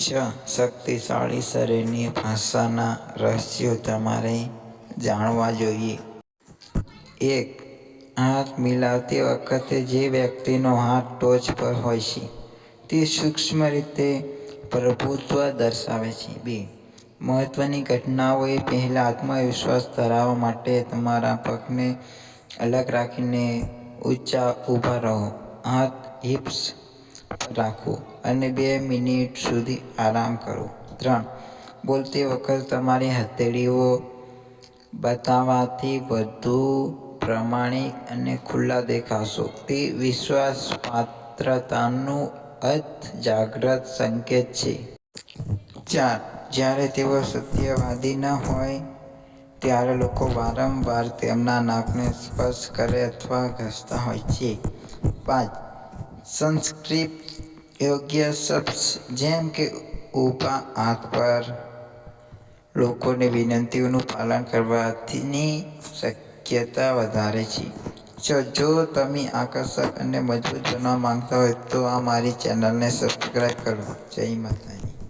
છ શક્તિશાળી શરીરની ભાષાના રહસ્યો તમારે જાણવા જોઈએ. એક, હાથ મિલાવતી વખતે જે વ્યક્તિનો હાથ ટોચ પર હોય છે, તે સૂક્ષ્મ રીતે પ્રભુત્વ દર્શાવે છે. બે, મહત્વની ઘટનાઓ પહેલાં આત્મવિશ્વાસ ધરાવવા માટે તમારા પગને અલગ રાખીને ઊંચા ઊભા રહો. હાથ હિપ્સ પર રાખો અને બે મિનિટ સુધી આરામ કરો. ત્રણ, બોલતી વખત તમારી હથેળીઓ બતાવવાથી વધુ પ્રમાણિક અને ખુલ્લા દેખાશો. તે વિશ્વાસપાત્રતાનું અર્ધજાગ્રત સંકેત છે. ચાર, જ્યારે તેઓ સત્યવાદી ન હોય, ત્યારે લોકો વારંવાર તેમના નાકને સ્પર્શ કરે અથવા ઘસતા હોય છે. પાંચ સંસ્કૃત યોગ્ય શબ્દ જેમ કે ઊભા હાથ પર લોકોને વિનંતીઓનું પાલન કરવાથીની શક્યતા વધારે છે. છ જો તમે આકર્ષક અને મજબૂત બનવા માંગતા હોય તો આ મારી ચેનલને સબસ્ક્રાઈબ કરો. જય માતાજી.